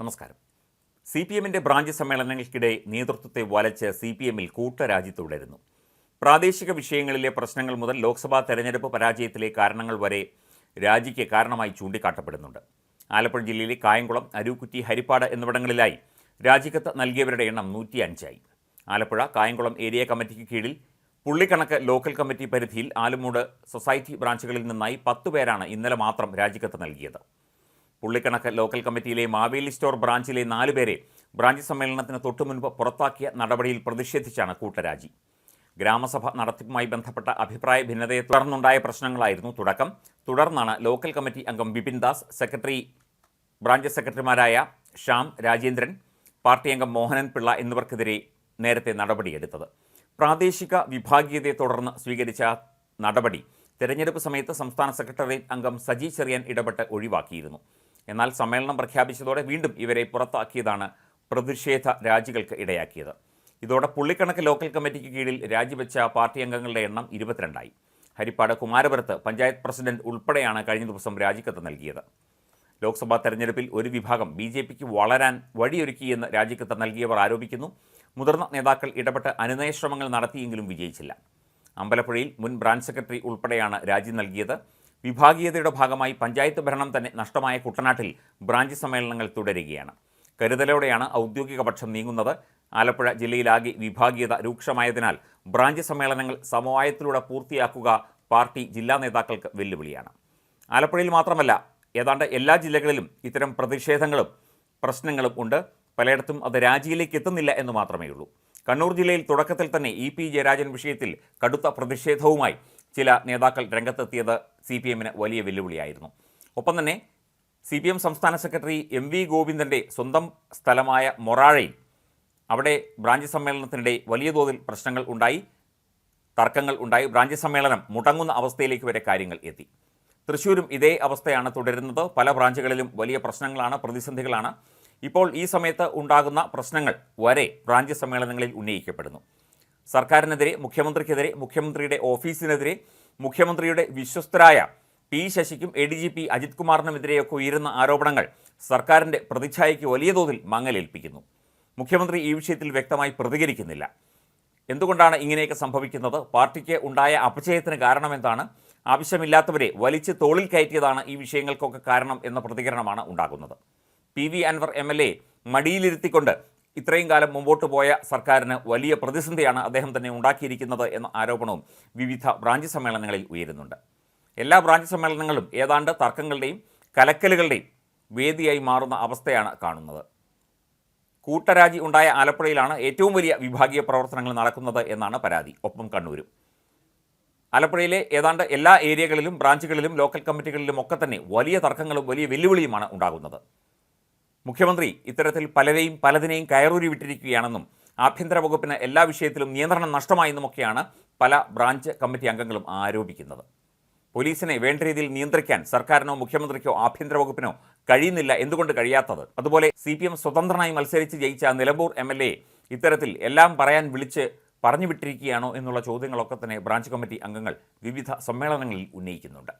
നമസ്കാരം. C P എമ്മിന്റെ branch സമ്മേളനങ്ങൾക്കിടെ നേതൃത്വത്തെ വലച്ച് സി പി എമ്മിൽ കൂട്ടരാജി തുടരുന്നു പ്രാദേശിക വിഷയങ്ങളിലെ പ്രശ്നങ്ങൾ മുതൽ ലോക്സഭാ തെരഞ്ഞെടുപ്പ് പരാജയത്തിലെ കാരണങ്ങൾ വരെ രാജിക്ക് കാരണമായി ചൂണ്ടിക്കാട്ടപ്പെടുന്നുണ്ട്. ആലപ്പുഴ ജില്ലയിലെ കായംകുളം അരൂക്കുറ്റി ഹരിപ്പാട് എന്നിവിടങ്ങളിലായി രാജിക്കത്ത് നൽകിയവരുടെ എണ്ണം നൂറ്റി അഞ്ചായി ആലപ്പുഴ കായംകുളം ഏരിയ കമ്മിറ്റിക്ക് കീഴിൽ പുള്ളിക്കണക്ക് ലോക്കൽ കമ്മിറ്റി പരിധിയിൽ ആലുമൂട് സൊസൈറ്റി ബ്രാഞ്ചുകളിൽ നിന്നായി പത്ത് പേരാണ് ഇന്നലെ മാത്രം രാജിക്കത്ത് നൽകിയത്. പുള്ളിക്കണക്ക് ലോക്കൽ കമ്മിറ്റിയിലെ മാവേലി സ്റ്റോർ ബ്രാഞ്ചിലെ നാലുപേരെ ബ്രാഞ്ച് സമ്മേളനത്തിന് തൊട്ടുമുൻപ് പുറത്താക്കിയ നടപടിയിൽ പ്രതിഷേധിച്ചാണ് കൂട്ടരാജി. ഗ്രാമസഭ നടത്തിപ്പുമായി ബന്ധപ്പെട്ട അഭിപ്രായ ഭിന്നതയെ തുടർന്നുണ്ടായ പ്രശ്നങ്ങളായിരുന്നു തുടക്കം. തുടർന്നാണ് ലോക്കൽ കമ്മിറ്റി അംഗം ബിപിൻ ദാസ് സെക്രട്ടറി ബ്രാഞ്ച് സെക്രട്ടറിമാരായ ശ്യാം രാജേന്ദ്രൻ പാർട്ടി അംഗം മോഹനൻ പിള്ള എന്നിവർക്കെതിരെ നേരത്തെ നടപടിയെടുത്തത്. പ്രാദേശിക വിഭാഗീയതയെ തുടർന്ന് സ്വീകരിച്ച നടപടി തെരഞ്ഞെടുപ്പ് സമയത്ത് സംസ്ഥാന സെക്രട്ടേറിയറ്റ് അംഗം സജി ചെറിയാൻ ഇടപെട്ട് ഒഴിവാക്കിയിരുന്നു. എന്നാൽ സമ്മേളനം പ്രഖ്യാപിച്ചതോടെ വീണ്ടും ഇവരെ പുറത്താക്കിയതാണ് പ്രതിഷേധ രാജികൾക്ക് ഇടയാക്കിയത്. ഇതോടെ പുള്ളിക്കണക്ക് ലോക്കൽ കമ്മിറ്റിക്ക് കീഴിൽ രാജിവെച്ച പാർട്ടി അംഗങ്ങളുടെ എണ്ണം ഇരുപത്തിരണ്ടായി. ഹരിപ്പാട് കുമാരപുരത്ത് പഞ്ചായത്ത് പ്രസിഡന്റ് ഉൾപ്പെടെയാണ് കഴിഞ്ഞ ദിവസം രാജിക്കത്ത് നൽകിയത്. ലോക്സഭാ തെരഞ്ഞെടുപ്പിൽ ഒരു വിഭാഗം ബി ജെ പിക്ക് വളരാൻ വഴിയൊരുക്കിയെന്ന് രാജിക്കത്ത് നൽകിയവർ ആരോപിക്കുന്നു. മുതിർന്ന നേതാക്കൾ ഇടപെട്ട് അനുനയ ശ്രമങ്ങൾ നടത്തിയെങ്കിലും വിജയിച്ചില്ല. അമ്പലപ്പുഴയിൽ മുൻ ബ്രാഞ്ച് സെക്രട്ടറി ഉൾപ്പെടെയാണ് രാജി നൽകിയത്. വിഭാഗീയതയുടെ ഭാഗമായി പഞ്ചായത്ത് ഭരണം തന്നെ നഷ്ടമായ കുട്ടനാട്ടിൽ ബ്രാഞ്ച് സമ്മേളനങ്ങൾ തുടരുകയാണ്. കരുതലോടെയാണ് ഔദ്യോഗിക പക്ഷം നീങ്ങുന്നത്. ആലപ്പുഴ ജില്ലയിലാകെ വിഭാഗീയത രൂക്ഷമായതിനാൽ ബ്രാഞ്ച് സമ്മേളനങ്ങൾ സമവായത്തിലൂടെ പൂർത്തിയാക്കുക പാർട്ടി ജില്ലാ നേതാക്കൾക്ക് വെല്ലുവിളിയാണ്. ആലപ്പുഴയിൽ മാത്രമല്ല ഏതാണ്ട് എല്ലാ ജില്ലകളിലും ഇത്തരം പ്രതിഷേധങ്ങളും പ്രശ്നങ്ങളും ഉണ്ട്. പലയിടത്തും അത് രാജിയിലേക്ക് എത്തുന്നില്ല എന്ന് മാത്രമേ ഉള്ളൂ കണ്ണൂർ ജില്ലയിൽ തുടക്കത്തിൽ തന്നെ ഇ പി ജയരാജൻ വിഷയത്തിൽ കടുത്ത പ്രതിഷേധവുമായി ചില നേതാക്കൾ രംഗത്തെത്തിയത് സി പി എമ്മിന് വലിയ വെല്ലുവിളിയായിരുന്നു. ഒപ്പം തന്നെ സി പി എം സംസ്ഥാന സെക്രട്ടറി എം വി ഗോവിന്ദന്റെ സ്വന്തം സ്ഥലമായ മൊറാഴയിൽ അവിടെ ബ്രാഞ്ച് സമ്മേളനത്തിനിടെ വലിയ തോതിൽ പ്രശ്നങ്ങൾ ഉണ്ടായി തർക്കങ്ങൾ ഉണ്ടായി. ബ്രാഞ്ച് സമ്മേളനം മുടങ്ങുന്ന അവസ്ഥയിലേക്ക് വരെ കാര്യങ്ങൾ എത്തി. തൃശ്ശൂരും ഇതേ അവസ്ഥയാണ് തുടരുന്നത്. പല ബ്രാഞ്ചുകളിലും വലിയ പ്രശ്നങ്ങളാണ് പ്രതിസന്ധികളാണ്. ഇപ്പോൾ ഈ സമയത്ത് ഉണ്ടാകുന്ന പ്രശ്നങ്ങൾ വരെ ബ്രാഞ്ച് സമ്മേളനങ്ങളിൽ ഉന്നയിക്കപ്പെടുന്നു. സർക്കാരിനെതിരെ മുഖ്യമന്ത്രിക്കെതിരെ മുഖ്യമന്ത്രിയുടെ ഓഫീസിനെതിരെ മുഖ്യമന്ത്രിയുടെ വിശ്വസ്തരായ P ശശിക്കും A D G P Ajith കുമാറിനുമെതിരെയൊക്കെ ഉയരുന്ന ആരോപണങ്ങൾ സർക്കാരിന്റെ പ്രതിച്ഛായയ്ക്ക് വലിയ തോതിൽ മങ്ങലേൽപ്പിക്കുന്നു. മുഖ്യമന്ത്രി ഈ വിഷയത്തിൽ വ്യക്തമായി പ്രതികരിക്കുന്നില്ല. എന്തുകൊണ്ടാണ് ഇങ്ങനെയൊക്കെ സംഭവിക്കുന്നത്? പാർട്ടിക്ക് ഉണ്ടായ അപചയത്തിന് കാരണമെന്താണ്? ആവശ്യമില്ലാത്തവരെ വലിച്ച് തോളിൽ കയറ്റിയതാണ് ഈ വിഷയങ്ങൾക്കൊക്കെ കാരണം എന്ന പ്രതികരണമാണ് ഉണ്ടാകുന്നത്. P V Anvar M L A മടിയിലിരുത്തിക്കൊണ്ട് ഇത്രയും കാലം മുമ്പോട്ട് പോയ സർക്കാരിന് വലിയ പ്രതിസന്ധിയാണ് അദ്ദേഹം തന്നെ ഉണ്ടാക്കിയിരിക്കുന്നത് എന്ന ആരോപണവും വിവിധ ബ്രാഞ്ച് സമ്മേളനങ്ങളിൽ ഉയരുന്നുണ്ട്. എല്ലാ ബ്രാഞ്ച് സമ്മേളനങ്ങളും ഏതാണ്ട് തർക്കങ്ങളുടെയും കലക്കലുകളുടെയും വേദിയായി മാറുന്ന അവസ്ഥയാണ് കാണുന്നത്. കൂട്ടരാജി ഉണ്ടായ ആലപ്പുഴയിലാണ് ഏറ്റവും വലിയ വിഭാഗീയ പ്രവർത്തനങ്ങൾ നടക്കുന്നത് എന്നാണ് പരാതി. ഒപ്പം കണ്ണൂരും. ആലപ്പുഴയിലെ ഏതാണ്ട് എല്ലാ ഏരിയകളിലും ബ്രാഞ്ചുകളിലും ലോക്കൽ കമ്മിറ്റികളിലും ഒക്കെ തന്നെ വലിയ തർക്കങ്ങളും വലിയ വെല്ലുവിളിയുമാണ് ഉണ്ടാകുന്നത്. മുഖ്യമന്ത്രി ഇത്തരത്തിൽ പലരെയും പലതിനെയും കയറൂരി വിട്ടിരിക്കുകയാണെന്നും ആഭ്യന്തര വകുപ്പിന് എല്ലാ വിഷയത്തിലും നിയന്ത്രണം നഷ്ടമായെന്നുമൊക്കെയാണ് പല ബ്രാഞ്ച് കമ്മിറ്റി അംഗങ്ങളും ആരോപിക്കുന്നത്. പോലീസിനെ വേണ്ട രീതിയിൽ നിയന്ത്രിക്കാൻ സർക്കാരിനോ മുഖ്യമന്ത്രിക്കോ ആഭ്യന്തര വകുപ്പിനോ കഴിയുന്നില്ല എന്തുകൊണ്ട് കഴിയാത്തത്? അതുപോലെ സി പി എം സ്വതന്ത്രനായി മത്സരിച്ച് ജയിച്ച നിലമ്പൂർ എം എൽ എ ഇത്തരത്തിൽ എല്ലാം പറയാൻ വിളിച്ച് പറഞ്ഞു വിട്ടിരിക്കുകയാണോ എന്നുള്ള ചോദ്യങ്ങളൊക്കെ തന്നെ ബ്രാഞ്ച് കമ്മിറ്റി അംഗങ്ങൾ വിവിധ സമ്മേളനങ്ങളിൽ ഉന്നയിക്കുന്നുണ്ട്.